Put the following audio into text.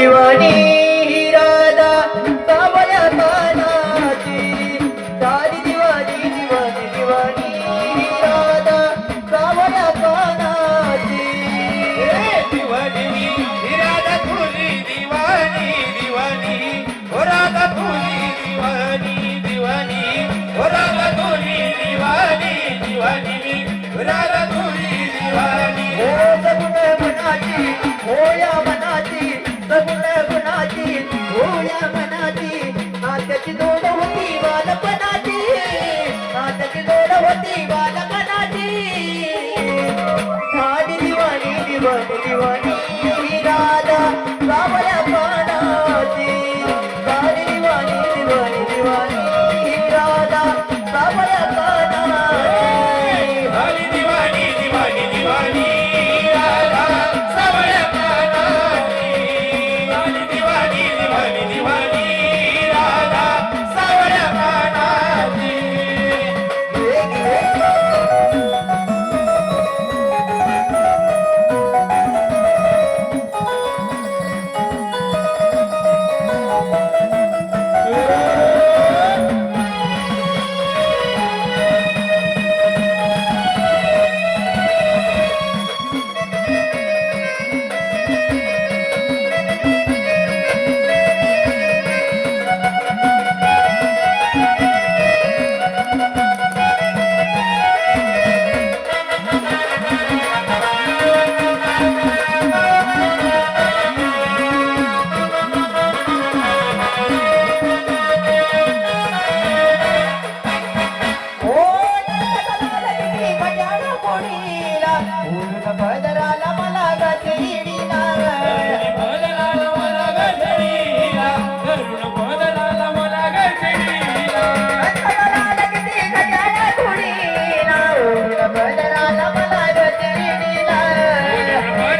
दिवाणी ही राधा सारी ही राधा सावल्या कानाची दिवाणी ही राधा तुझी राधा तुझी दिवाणी दिवाणी ओ राधा तुझी दिवाणी मी राधा तुझी दिवाणी हो सगुण मनाची हो या దివాణి దివాణి దివాణి la